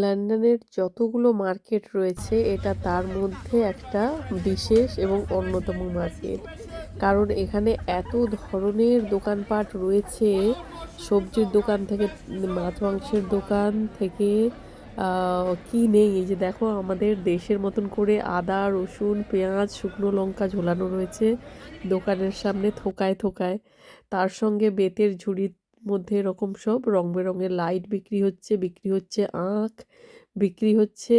লন্ডনের যতগুলো মার্কেট রয়েছে, এটা তার মধ্যে একটা বিশেষ এবং অন্যতম মার্কেট। কারণ এখানে এত ধরনের দোকানপাট রয়েছে, সবজির দোকান থেকে মাছ মাংসের দোকান থেকে কি নেই? এই যে দেখো, আমাদের দেশের মতন করে আদা, রসুন, পেঁয়াজ, শুকনো লঙ্কা ঝোলানো রয়েছে দোকানের সামনে থোকায় থোকায়। তার সঙ্গে বেতের ঝুড়ির মধ্যে এরকম সব রং বেরঙের লাইট বিক্রি হচ্ছে বিক্রি হচ্ছে আঁখ, বিক্রি হচ্ছে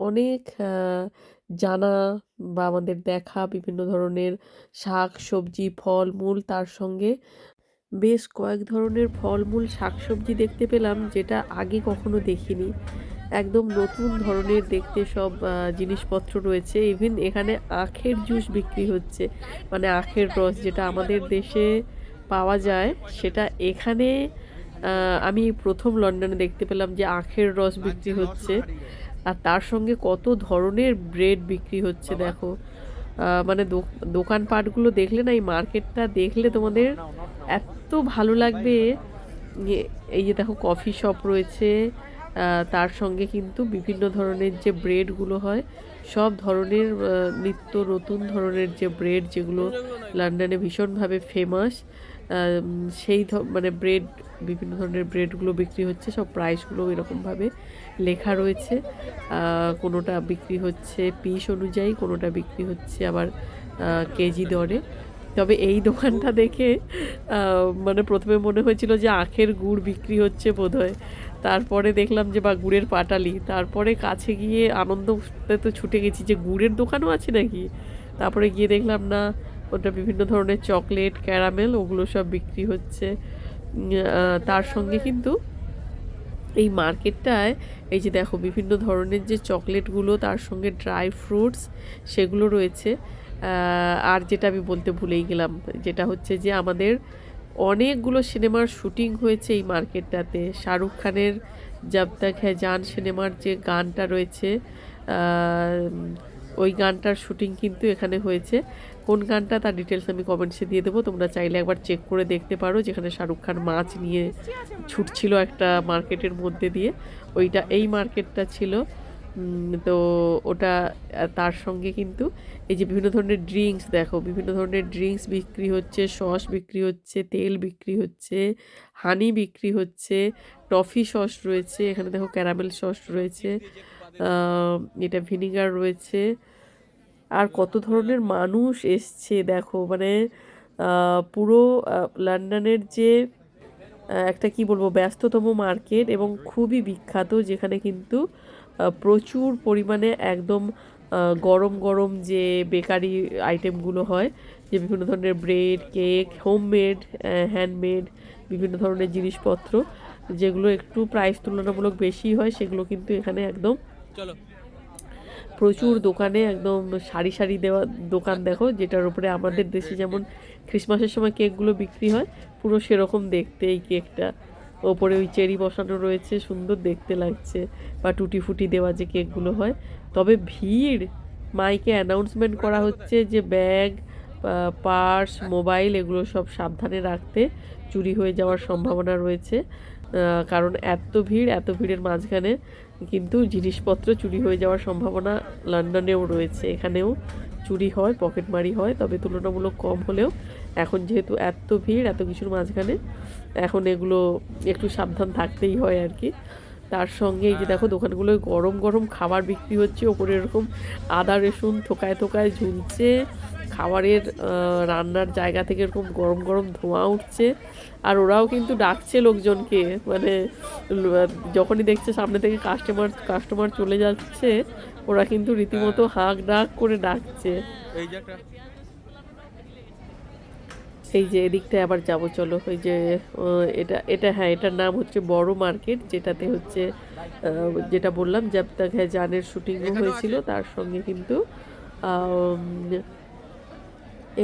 অনেক জানা বা আমাদের দেখা বিভিন্ন ধরনের শাক, সবজি ফল মূল তার সঙ্গে বেশ কয়েক ধরনের ফলমূল শাকসবজি দেখতে পেলাম যেটা আগে কখনো দেখিনি। একদম নতুন ধরনের দেখতে সব জিনিসপত্র রয়েছে। ইভেন এখানে আখের জুস বিক্রি হচ্ছে। মানে আখের রস যেটা আমাদের দেশে পাওয়া যায়, সেটা এখানে আমি প্রথম লন্ডনে দেখতে পেলাম যে আখের রস বিক্রি হচ্ছে। আর তার সঙ্গে কত ধরনের ব্রেড বিক্রি হচ্ছে দেখো। মানে দোকানপাটগুলো দেখলে না, এই মার্কেটটা দেখলে তোমাদের এত ভালো লাগবে। যে- এই যে দেখো কফি শপ রয়েছে তার সঙ্গে কিন্তু বিভিন্ন ধরনের যে ব্রেডগুলো হয়, সব ধরনের নিত্য নতুন ধরনের যে ব্রেড যেগুলো লন্ডনে ভীষণভাবে ফেমাস সেই মানে ব্রেড বিভিন্ন ধরনের ব্রেডগুলো বিক্রি হচ্ছে, সব প্রাইসগুলো এরকমভাবে লেখা রয়েছে। কোনোটা বিক্রি হচ্ছে পিস অনুযায়ী, কোনোটা বিক্রি হচ্ছে আবার কেজি দরে। তবে এই দোকানটা দেখে মানে প্রথমে মনে হয়েছিল যে আখের গুড় বিক্রি হচ্ছে বোধহয়। তারপরে দেখলাম যে বা গুড়ের পাটালি। তারপরে কাছে গিয়ে আনন্দতে তো ছুটে গেছি যে গুড়ের দোকানও আছে নাকি? তারপরে গিয়ে দেখলাম না ওটা বিভিন্ন ধরনের চকলেট, ক্যারামেল, ওগুলো সব বিক্রি হচ্ছে। তার সঙ্গে কিন্তু এই মার্কেটটায় এই যে দেখো বিভিন্ন ধরনের যে চকলেটগুলো, তার সঙ্গে ড্রাই ফ্রুটস সেগুলো রয়েছে। আর যেটা আমি বলতে ভুলেই গেলাম, যেটা হচ্ছে যে আমাদের অনেকগুলো সিনেমার শুটিং হয়েছে এই মার্কেটটাতে। শাহরুখ খানের জব তক হ্যায় জান সিনেমার যে গানটা রয়েছে ওই গানটার শুটিং কিন্তু এখানে হয়েছে। কোন গানটা তার ডিটেলস আমি কমেন্টসে দিয়ে দেবো। তোমরা চাইলে একবার চেক করে দেখতে পারো যেখানে শাহরুখ খান মাছ নিয়ে ছুটছিল একটা মার্কেটের মধ্যে দিয়ে। ওইটা এই মার্কেটটা ছিল। তো ওটা তার সঙ্গে কিন্তু এই যে বিভিন্ন ধরনের ড্রিঙ্কস দেখো, বিভিন্ন ধরনের ড্রিঙ্কস বিক্রি হচ্ছে সস বিক্রি হচ্ছে, তেল বিক্রি হচ্ছে হানি বিক্রি হচ্ছে টফি সস রয়েছে, এখানে দেখো ক্যারামেল সস রয়েছে এটা ভিনিগার রয়েছে, আর কত ধরনের মানুষ এসছে দেখো মানে পুরো লন্ডনের যে একটা কি বলব, ব্যস্ততম মার্কেট এবং খুবই বিখ্যাত, যেখানে কিন্তু প্রচুর পরিমাণে একদম গরম গরম যে বেকারি আইটেমগুলো হয় যে বিভিন্ন ধরনের ব্রেড কেক হোমমেড হ্যান্ডমেড বিভিন্ন ধরনের জিনিসপত্র যেগুলো একটু প্রাইস তুলনামূলক বেশি হয় সেগুলো কিন্তু এখানে একদম চলো। প্রচুর দোকানে একদম সারি সারি দেওয়া দোকান দেখো যেটার উপরে আমাদের দেশে যেমন ক্রিসমাসের সময় কেকগুলো বিক্রি হয় পুরো সেরকম দেখতে এই কেকটা ওপরে ওই চেরি বসানো রয়েছে, সুন্দর দেখতে লাগছে। বা টুটি ফুটি দেওয়া যে কেকগুলো হয়। তবে ভিড়, মাইকে অ্যানাউন্সমেন্ট করা হচ্ছে যে ব্যাগ পার্স, মোবাইল এগুলো সব সাবধানে রাখতে চুরি হয়ে যাওয়ার সম্ভাবনা রয়েছে। কারণ এত ভিড়, এত ভিড়ের মাঝখানে কিন্তু জিনিসপত্র চুরি হয়ে যাওয়ার সম্ভাবনা লন্ডনেও রয়েছে। এখানেও চুরি হয়, পকেটমারি হয়, তবে তুলনামূলক কম হলেও এখন যেহেতু এত ভিড় এত কিছুর মাঝখানে এখন এগুলো একটু সাবধান থাকতেই হয় আর কি। তার সঙ্গে এই যে দেখো দোকানগুলোয় গরম গরম খাবার বিক্রি হচ্ছে ওপরে এরকম আদা রসুন থোকায় থোকায় ঝুলছে খাবারের রান্নার জায়গা থেকে এরকম গরম গরম ধোঁয়া উঠছে আর ওরাও কিন্তু ডাকছে লোকজনকে মানে যখনই দেখছে সামনে থেকে কাস্টমার কাস্টমার চলে যাচ্ছে ওরা কিন্তু রীতিমতো হাঁক ডাক করে ডাকছে। এই যে এদিকটায় আবার যাব চলো। ওই যে এটা এটা হ্যাঁ এটার নাম হচ্ছে বড় মার্কেট যেটাতে হচ্ছে যেটা বললাম জব তক হ্যায় জানের শুটিংও হয়েছিল তার সঙ্গে কিন্তু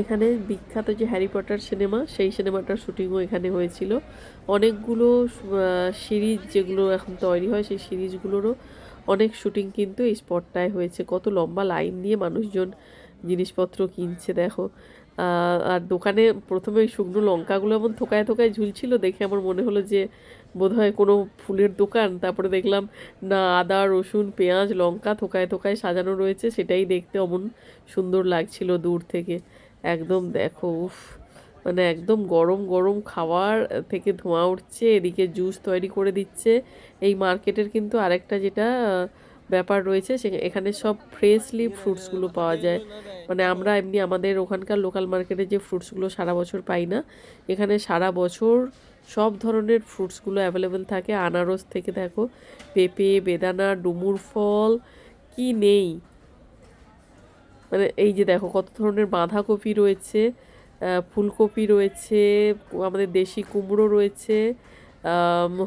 এখানে বিখ্যাত যে হ্যারি পটার সিনেমা সেই সিনেমাটার শুটিংও এখানে হয়েছিল। অনেকগুলো সিরিজ যেগুলো এখন তৈরি হয় সেই সিরিজগুলোরও অনেক শুটিং কিন্তু এই স্পটটায় হয়েছে। কত লম্বা লাইন দিয়ে মানুষজন জিনিসপত্র কিনছে দেখো। আর দোকানে প্রথমে ওই শুকনো লঙ্কাগুলো এমন থোকায় থোকায় ঝুলছিল, দেখে আমার মনে হলো যে বোধহয় কোনো ফুলের দোকান। তারপরে দেখলাম, না, আদা, রসুন, পেঁয়াজ, লঙ্কা থোকায় থোকায় সাজানো রয়েছে, সেটাই দেখতে অমন সুন্দর লাগছিল দূর থেকে। একদম দেখো, উফ মানে একদম গরম গরম খাবার থেকে ধোঁয়া উঠছে, এদিকে জুস তৈরি করে দিচ্ছে। এই মার্কেটের কিন্তু আরেকটা যেটা ব্যাপার রয়েছে, সে এখানে সব ফ্রেশলি ফ্রুটসগুলো পাওয়া যায়। মানে আমরা এমনি আমাদের ওখানকার লোকাল মার্কেটে যে ফ্রুটসগুলো সারা বছর পাই না, এখানে সারা বছর সব ধরনের ফ্রুটসগুলো অ্যাভেলেবেল থাকে। আনারস থেকে দেখো, পেঁপে, বেদানা, ডুমুর ফল, কি নেই? মানে এই যে দেখো কত ধরনের বাঁধাকপি রয়েছে ফুলকপি রয়েছে, আমাদের দেশি কুমড়ো রয়েছে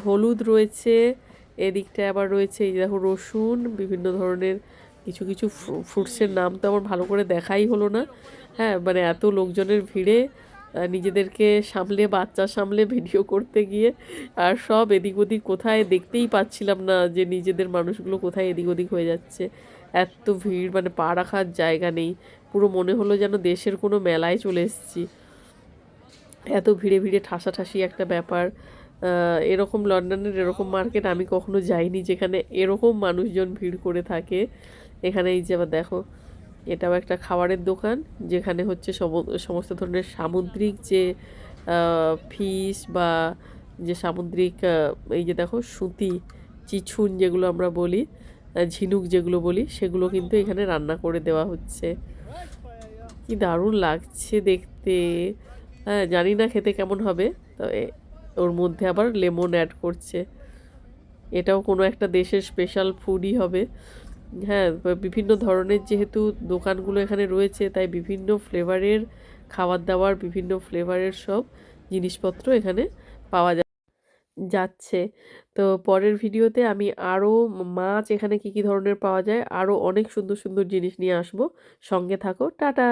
হলুদ রয়েছে এদিকটায় আবার রয়েছে এই দেখো রসুন, বিভিন্ন ধরনের কিছু কিছু ফ্রুটসের নাম তো আমার ভালো করে দেখাই হলো না। হ্যাঁ মানে এত লোকজনের ভিড়ে নিজেদেরকে সামলে, বাচ্চা সামলে ভিডিও করতে গিয়ে, আর সব এদিক ওদিক কোথায় দেখতেই পাচ্ছিলাম না যে নিজেদের মানুষগুলো কোথায় এদিক ওদিক হয়ে যাচ্ছে। এত ভিড় মানে পা রাখার জায়গা নেই। পুরো মনে হলো যেন দেশের কোনো মেলায় চলে এসেছি। এত ভিড়ে ভিড়ে ঠাসাঠাসি একটা ব্যাপার। এরকম লন্ডনের এরকম মার্কেট আমি কখনো যাইনি যেখানে এরকম মানুষজন ভিড় করে থাকে। এখানে এই যে আবার দেখো, এটাও একটা খাবারের দোকান যেখানে হচ্ছে সম- সমস্ত ধরনের সামুদ্রিক যে ফিশ বা যে সামুদ্রিক এই যে দেখো সুতি, চিছুন যেগুলো আমরা বলি ঝিনুক যেগুলো বলি, সেগুলো কিন্তু এখানে রান্না করে দেওয়া হচ্ছে। কি দারুণ লাগছে দেখতে। হ্যাঁ জানি না খেতে কেমন হবে, তবে ওর মধ্যে আবার লেমন অ্যাড করছে। এটাও কোনো একটা দেশের স্পেশাল ফুডই হবে। হ্যাঁ বিভিন্ন ধরনের যেহেতু দোকানগুলো এখানে রয়েছে, তাই বিভিন্ন ফ্লেভারের খাবার দাবার বিভিন্ন ফ্লেভারের সব জিনিসপত্র এখানে পাওয়া যায় যাচ্ছে। তো পরের ভিডিওতে আমি আরও মাছ এখানে কি কি ধরনের পাওয়া যায়, আরও অনেক সুন্দর সুন্দর জিনিস নিয়ে আসব। সঙ্গে থাকো, টাটা!